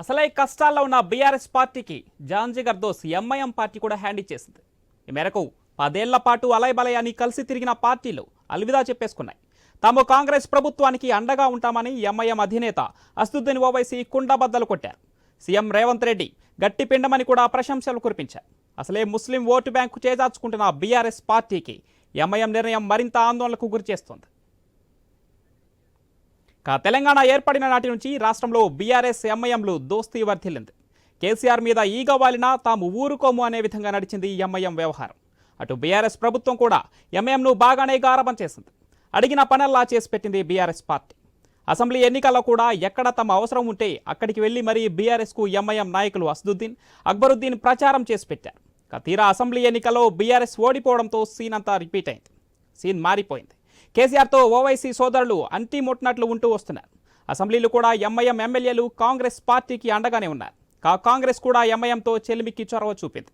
అసలే కష్టాల్లో ఉన్న బీఆర్ఎస్ పార్టీకి జాంజిగర్ దోస్ ఎంఐఎం పార్టీ కూడా హ్యాండ్ ఇచ్చేసింది. ఈ మేరకు పదేళ్ళ పాటు అలయబలయాన్ని కలిసి తిరిగిన పార్టీలు అల్విదా చెప్పేసుకున్నాయి. తాము కాంగ్రెస్ ప్రభుత్వానికి అండగా ఉంటామని ఎంఐఎం అధినేత అసదుద్దీన్ ఓవైసీ కుండబద్దలు కొట్టారు. సీఎం రేవంత్ రెడ్డి గట్టి పిండమని కూడా ప్రశంసలు కురిపించారు. అసలే ముస్లిం ఓటు బ్యాంకు చేజార్చుకుంటున్న బీఆర్ఎస్ పార్టీకి ఎంఐఎం నిర్ణయం మరింత ఆందోళనకు గురిచేస్తోంది. తెలంగాణ ఏర్పడిన నాటి నుంచి రాష్ట్రంలో బీఆర్ఎస్ ఎంఐఎంలు దోస్తీ వర్ధిల్లింది. కేసీఆర్ మీద ఈగ వాలినా తాము ఊరుకోము అనే విధంగా నడిచింది ఈ ఎంఐఎం వ్యవహారం. అటు బీఆర్ఎస్ ప్రభుత్వం కూడా ఎంఐఎంను బాగానే గారభం చేసింది. అడిగిన పనల్లా చేసి పెట్టింది బీఆర్ఎస్ పార్టీ. అసెంబ్లీ ఎన్నికల్లో కూడా ఎక్కడ తమ అవసరం ఉంటే అక్కడికి వెళ్ళి మరీ బీఆర్ఎస్కు ఎంఐఎం నాయకులు అసదుద్దీన్ అక్బరుద్దీన్ ప్రచారం చేసి పెట్టారు. తీరా అసెంబ్లీ ఎన్నికల్లో బీఆర్ఎస్ ఓడిపోవడంతో సీన్ అంతా రిపీట్ అయింది. సీన్ మారిపోయింది. కేసీఆర్తో ఓవైసీ సోదరులు అంటి ముట్టినట్లు ఉంటూ వస్తున్నారు. అసెంబ్లీలు కూడా ఎంఐఎం ఎమ్మెల్యేలు కాంగ్రెస్ పార్టీకి అండగానే ఉన్నారు. కా కాంగ్రెస్ కూడా ఎంఐఎంతో చెలిమికి చొరవ చూపింది.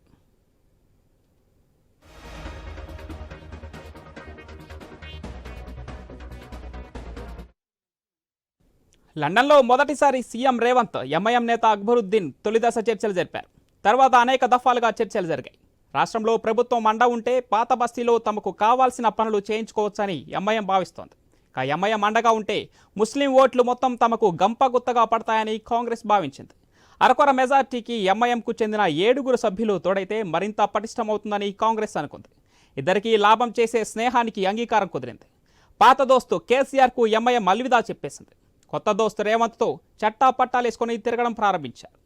లండన్లో మొదటిసారి సీఎం రేవంత్ ఎంఐఎం నేత అక్బరుద్దీన్ తొలిదశ చర్చలు జరిపారు. తర్వాత అనేక దఫాలుగా చర్చలు జరిగాయి. రాష్ట్రంలో ప్రభుత్వం అండ ఉంటే పాత బస్తీలో తమకు కావాల్సిన పనులు చేయించుకోవచ్చని ఎంఐఎం భావిస్తోంది. కా ఎంఐఎం అండగా ఉంటే ముస్లిం ఓట్లు మొత్తం తమకు గంపగుత్తగా పడతాయని కాంగ్రెస్ భావించింది. అరకొర మెజార్టీకి ఎంఐఎంకు చెందిన ఏడుగురు సభ్యులు తోడైతే మరింత పటిష్టమవుతుందని కాంగ్రెస్ అనుకుంది. ఇద్దరికీ లాభం చేసే స్నేహానికి అంగీకారం కుదిరింది. పాత దోస్తు కేసీఆర్కు ఎంఐఎం అల్విదా చెప్పేసింది. కొత్త దోస్తు రేవంత్తో చట్టా పట్టాలేసుకొని తిరగడం ప్రారంభించారు.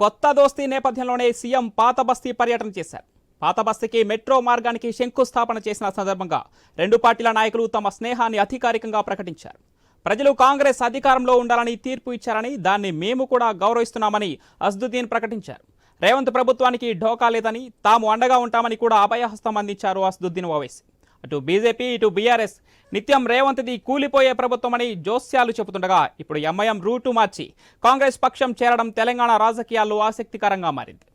కొత్త దోస్తీ నేపథ్యంలోనే సీఎం పాత బస్తీ పర్యటన చేశారు. పాత బస్తీకి మెట్రో మార్గానికి శంకుస్థాపన చేసిన సందర్భంగా రెండు పార్టీల నాయకులు తమ స్నేహాన్ని అధికారికంగా ప్రకటించారు. ప్రజలు కాంగ్రెస్ అధికారంలో ఉండాలని తీర్పు ఇచ్చారని దాన్ని మేము కూడా గౌరవిస్తున్నామని అస్దుద్దీన్ ప్రకటించారు. రేవంత్ ప్రభుత్వానికి ఢోకా లేదని తాము అండగా ఉంటామని కూడా అభయహస్తం అందించారు అస్దుద్దీన్ ఓవైసీ. అటు బీజేపీ ఇటు బీఆర్ఎస్ నిత్యం రేవంత్ది కూలిపోయే ప్రభుత్వమని జోస్యాలు చెబుతుండగా ఇప్పుడు ఎంఐఎం రూటు మార్చి కాంగ్రెస్ పక్షం చేరడం తెలంగాణ రాజకీయాల్లో ఆసక్తికరంగా మారింది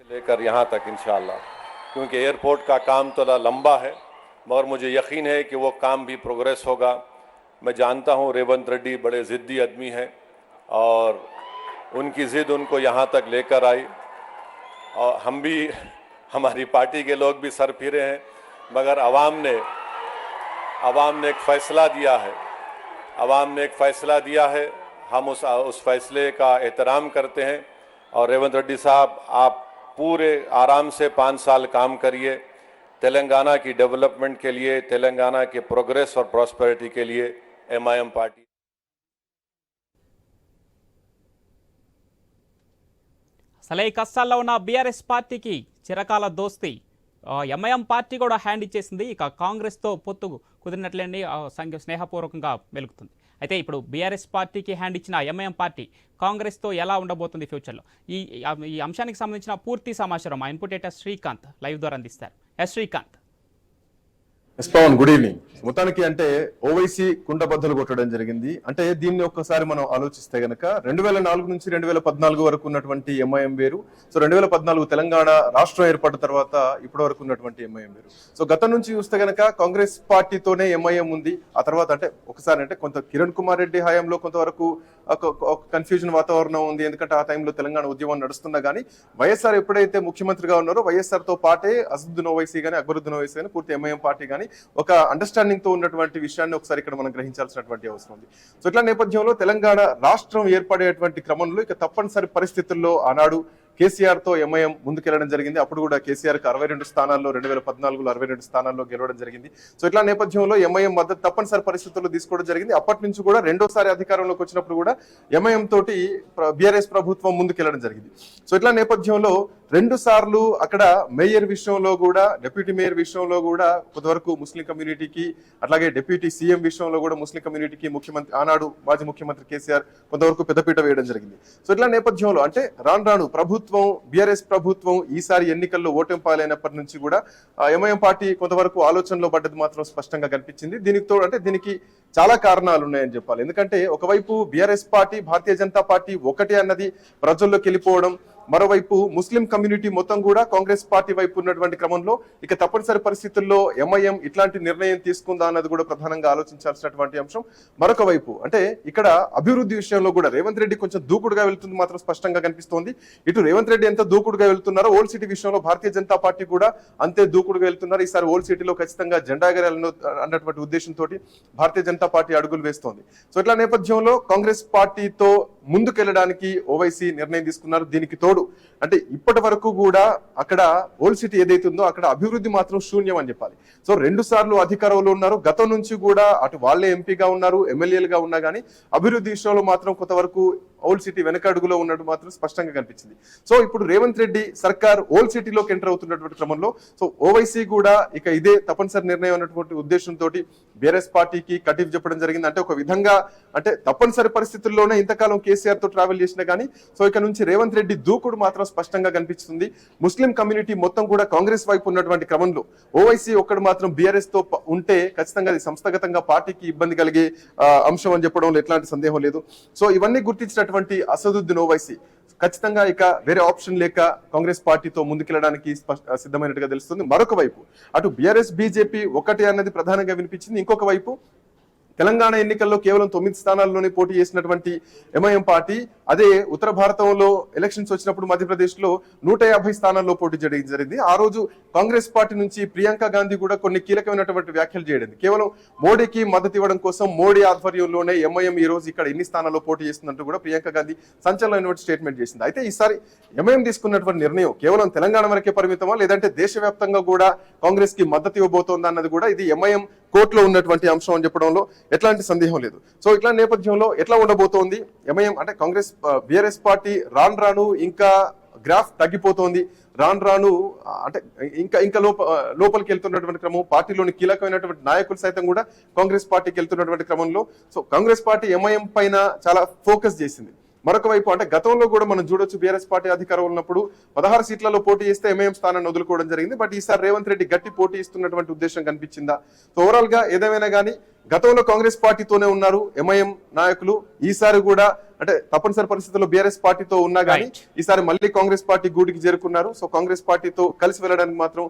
से लेकर यहाँ तक इंशाल्लाह क्योंकि एयरपोर्ट का काम थोड़ा लंबा है मगर मुझे यकीन है कि वो काम भी प्रोग्रेस होगा मैं जानता हूँ रेवंत रेड्डी बड़े ज़िद्दी आदमी हैं और उनकी ज़िद उनको यहाँ तक लेकर आई और हम भी हमारी पार्टी के लोग भी सर फिरे हैं, मगर आवाम ने आवाम ने एक फ़ैसला दिया है। आवाम ने एक फ़ैसला दिया है, हम उस उस फैसले का एहतराम करते हैं। और रेवंत रेड्डी साहब, आप पूरे आराम से पाँच साल काम करिए, तेलंगाना की डेवलपमेंट के लिए, तेलंगाना के प्रोग्रेस और प्रॉस्पेरिटी के लिए एमआईएम पार्टी అసలే ఈ కష్టాల్లో ఉన్న బీఆర్ఎస్ పార్టీకి చిరకాల దోస్తి. ఎంఐఎం పార్టీ కూడా హ్యాండ్ ఇచ్చేసింది. ఇక కాంగ్రెస్తో పొత్తు కుదిరినట్లేండి సంఘం సంఘ స్నేహపూర్వకంగా వెలుగుతుంది అయితే ఇప్పుడు బీఆర్ఎస్ పార్టీకి హ్యాండ్ ఇచ్చిన ఎంఐఎం పార్టీ కాంగ్రెస్తో ఎలా ఉండబోతుంది ఫ్యూచర్లో ఈ ఈ అంశానికి సంబంధించిన పూర్తి సమాచారం మా ఇన్పుటేటర్ శ్రీకాంత్ లైవ్ ద్వారా అందిస్తారు. S Srikanth. S Pavan good evening. మొత్తానికి అంటే ఓవైసీ కుండబద్దలు కొట్టడం జరిగింది. అంటే దీన్ని ఒక్కసారి మనం ఆలోచిస్తే గనక రెండు వేల నాలుగు నుంచి రెండు వేల పద్నాలుగు వరకు ఉన్నటువంటి ఎంఐఎం వేరు. సో రెండు వేల పద్నాలుగు తెలంగాణ రాష్ట్రం ఏర్పడిన తర్వాత ఇప్పటి వరకు ఉన్నటువంటి ఎంఐఎం వేరు. సో గతం నుంచి చూస్తే గనక కాంగ్రెస్ పార్టీతోనే ఎంఐఎం ఉంది. ఆ తర్వాత అంటే ఒకసారి అంటే కొంత కిరణ్ కుమార్ రెడ్డి హయాంలో కొంతవరకు కన్ఫ్యూజన్ వాతావరణం ఉంది. ఎందుకంటే ఆ టైంలో తెలంగాణ ఉద్యమం నడుస్తున్నా కానీ వైఎస్ఆర్ ఎప్పుడైతే ముఖ్యమంత్రిగా ఉన్నారో వైఎస్ఆర్తో పాటే అసదుద్దీన్ ఓవైసీ కానీ అక్బరుద్దీన్ ఓవైసీ కానీ పూర్తి ఎంఐఎం పార్టీ కానీ ఒక అండర్స్టాండింగ్తో ఉన్నటువంటి విషయాన్ని ఒకసారి ఇక్కడ మనం గ్రహించాల్సినటువంటి అవసరం ఉంది. సో ఇట్లా నేపథ్యంలో తెలంగాణ రాష్ట్రం ఏర్పడేటువంటి క్రమంలో ఇక తప్పనిసరి పరిస్థితుల్లో ఆనాడు కేసీఆర్తో ఎంఐఎం ముందుకెళ్ళడం జరిగింది. అప్పుడు కూడా కేసీఆర్కి అరవై రెండు స్థానాల్లో రెండు వేల పద్నాలుగులో అరవై రెండు స్థానాల్లో గెలవడం జరిగింది. సో ఇట్లా నేపథ్యంలో ఎంఐఎం మద్దతు తప్పనిసరి పరిస్థితుల్లో తీసుకోవడం జరిగింది. అప్పటి నుంచి కూడా రెండోసారి అధికారంలోకి వచ్చినప్పుడు కూడా ఎంఐఎం తోటి బీఆర్ఎస్ ప్రభుత్వం ముందుకెళ్ళడం జరిగింది. సో ఇట్లా నేపథ్యంలో రెండు సార్లు అక్కడ మేయర్ విషయంలో కూడా డిప్యూటీ మేయర్ విషయంలో కూడా కొంతవరకు ముస్లిం కమ్యూనిటీకి అట్లాగే డిప్యూటీ సీఎం విషయంలో కూడా ముస్లిం కమ్యూనిటీకి ముఖ్యమంత్రి ఆనాడు మాజీ ముఖ్యమంత్రి కేసీఆర్ కొంతవరకు పెద్దపీట వేయడం జరిగింది. సో ఇట్లా నేపథ్యంలో అంటే రాను రాను ప్రభుత్వం బీఆర్ఎస్ ప్రభుత్వం ఈసారి ఎన్నికల్లో ఓటింపాలైనప్పటి నుంచి కూడా ఎంఐఎం పార్టీ కొంతవరకు ఆలోచనలో పడ్డది మాత్రం స్పష్టంగా కనిపించింది. దీనికి తోడు అంటే దీనికి చాలా కారణాలు ఉన్నాయని చెప్పాలి. ఎందుకంటే ఒకవైపు BRS party Bharatiya Janata party ఒకటే అన్నది ప్రజల్లోకి వెళ్ళిపోవడం మరోవైపు ముస్లిం కమ్యూనిటీ మొత్తం కూడా కాంగ్రెస్ పార్టీ వైపు ఉన్నటువంటి క్రమంలో ఇక తప్పనిసరి పరిస్థితుల్లో ఎంఐఎం ఇట్లాంటి నిర్ణయం తీసుకుందా అన్నది కూడా ప్రధానంగా ఆలోచించాల్సినటువంటి అంశం. మరొక వైపు అంటే ఇక్కడ అభివృద్ధి విషయంలో కూడా రేవంత్ రెడ్డి కొంచెం దూకుడుగా వెళ్తుంది మాత్రం స్పష్టంగా కనిపిస్తోంది. ఇటు రేవంత్ రెడ్డి ఎంత దూకుడుగా వెళ్తున్నారో ఓల్డ్ సిటీ విషయంలో భారతీయ జనతా పార్టీ కూడా అంతే దూకుడుగా వెళ్తున్నారు. ఈసారి ఓల్డ్ సిటీలో ఖచ్చితంగా జెండా ఎగరాలను అన్నటువంటి ఉద్దేశంతో భారతీయ జనతా పార్టీ అడుగులు వేస్తోంది. సో ఇట్లా నేపథ్యంలో కాంగ్రెస్ పార్టీతో ముందుకెళ్ళడానికి ఓవైసీ నిర్ణయం తీసుకున్నారు. దీనికి తోడు అంటే ఇప్పటి వరకు కూడా అక్కడ ఓల్డ్ సిటీ ఏదైతే ఉందో అక్కడ అభివృద్ధి మాత్రం శూన్యం అని చెప్పాలి. సో రెండు సార్లు అధికారంలో ఉన్నారు. గతం నుంచి కూడా అటు వాళ్ళే ఎంపీగా ఉన్నారు ఎమ్మెల్యేలుగా ఉన్నా కానీ అభివృద్ధి విషయంలో మాత్రం కొంతవరకు ఓల్డ్ సిటీ వెనక అడుగులో ఉన్నట్టు మాత్రం స్పష్టంగా కనిపించింది. సో ఇప్పుడు రేవంత్ రెడ్డి సర్కార్ ఓల్డ్ సిటీలోకి ఎంటర్ అవుతున్నటువంటి క్రమంలో సో ఓవైసీ కూడా ఇక ఇదే తప్పనిసరి నిర్ణయం అన్నటువంటి ఉద్దేశంతో బీఆర్ఎస్ పార్టీకి కటిఫ్ చెప్పడం జరిగింది. అంటే ఒక విధంగా అంటే తప్పనిసరి పరిస్థితుల్లోనే ఇంతకాలం కేసీఆర్తో ట్రావెల్ చేసినా కానీ సో ఇక నుంచి రేవంత్ రెడ్డి దూకుడు మాత్రం స్పష్టంగా కనిపిస్తుంది. ముస్లిం కమ్యూనిటీ మొత్తం కూడా కాంగ్రెస్ వైపు ఉన్నటువంటి క్రమంలో ఓవైసీ ఒక్కడు మాత్రం బీఆర్ఎస్తో ఉంటే ఖచ్చితంగా అది సంస్థగతంగా పార్టీకి ఇబ్బంది కలిగే అంశం అని చెప్పడంలో ఎట్లాంటి సందేహం లేదు. సో ఇవన్నీ గుర్తించినటువంటి అసదుద్దీన్ ఓవైసీ ఖచ్చితంగా ఇక వేరే ఆప్షన్ లేక కాంగ్రెస్ పార్టీతో ముందుకెళ్ళడానికి సిద్ధమైనట్టుగా తెలుస్తుంది. మరొక వైపు అటు బీఆర్ఎస్ బీజేపీ ఒకటే అన్నది ప్రధానంగా వినిపించింది. ఇంకొక వైపు తెలంగాణ ఎన్నికల్లో కేవలం తొమ్మిది స్థానాల్లోనే పోటీ చేసినటువంటి ఎంఐఎం పార్టీ అదే ఉత్తర భారతంలో ఎలక్షన్స్ వచ్చినప్పుడు మధ్యప్రదేశ్లో నూట యాభై స్థానాల్లో పోటీ చేయడం జరిగింది. ఆ రోజు కాంగ్రెస్ పార్టీ నుంచి ప్రియాంక గాంధీ కూడా కొన్ని కీలకమైనటువంటి వ్యాఖ్యలు చేయడం. కేవలం మోడీకి మద్దతు ఇవ్వడం కోసం మోడీ ఆధ్వర్యంలోనే ఎంఐఎం ఈ రోజు ఇక్కడ ఎన్ని స్థానాల్లో పోటీ చేస్తుందంటూ కూడా ప్రియాంక గాంధీ సంచలనమైనటువంటి స్టేట్మెంట్ చేసింది. అయితే ఈసారి ఎంఐఎం తీసుకున్నటువంటి నిర్ణయం కేవలం తెలంగాణ వరకే పరిమితమా? లేదంటే దేశవ్యాప్తంగా కూడా కాంగ్రెస్కి మద్దతు ఇవ్వబోతోందా అన్నది కూడా ఇది ఎంఐఎం కోర్టులో ఉన్నటువంటి అంశం అని చెప్పడంలో ఎట్లాంటి సందేహం లేదు. సో ఇట్లాంటి నేపథ్యంలో ఎట్లా ఉండబోతోంది? ఎంఐఎం అంటే కాంగ్రెస్ బిఆర్ఎస్ పార్టీ రాను రాను ఇంకా గ్రాఫ్ తగ్గిపోతోంది. రాను రాను అంటే ఇంకా ఇంకా లోప లోపలికి వెళ్తున్నటువంటి క్రమం పార్టీలోని కీలకమైనటువంటి నాయకులు సైతం కూడా కాంగ్రెస్ పార్టీకి వెళ్తున్నటువంటి క్రమంలో. సో కాంగ్రెస్ పార్టీ ఎంఐఎం పైన చాలా ఫోకస్ చేసింది. మరొక వైపు అంటే గతంలో కూడా మనం చూడొచ్చు బీఆర్ఎస్ పార్టీ అధికారం ఉన్నప్పుడు పదహారు సీట్లలో పోటీ చేస్తే ఎంఐఎం స్థానాన్ని వదులుకోవడం జరిగింది. బట్ ఈసారి రేవంత్ రెడ్డి గట్టి పోటీ ఇస్తున్నటువంటి ఉద్దేశం కనిపించిందా? సో ఓవరాల్గా ఏదేమైనా కానీ గతంలో కాంగ్రెస్ పార్టీతోనే ఉన్నారు ఎంఐఎం నాయకులు. ఈసారి కూడా అంటే తప్పనిసరి పరిస్థితుల్లో బీఆర్ఎస్ పార్టీతో ఉన్నా కానీ ఈసారి మళ్ళీ కాంగ్రెస్ పార్టీ గూటికి చేరుకున్నారు. సో కాంగ్రెస్ పార్టీతో కలిసి వెళ్ళడానికి మాత్రం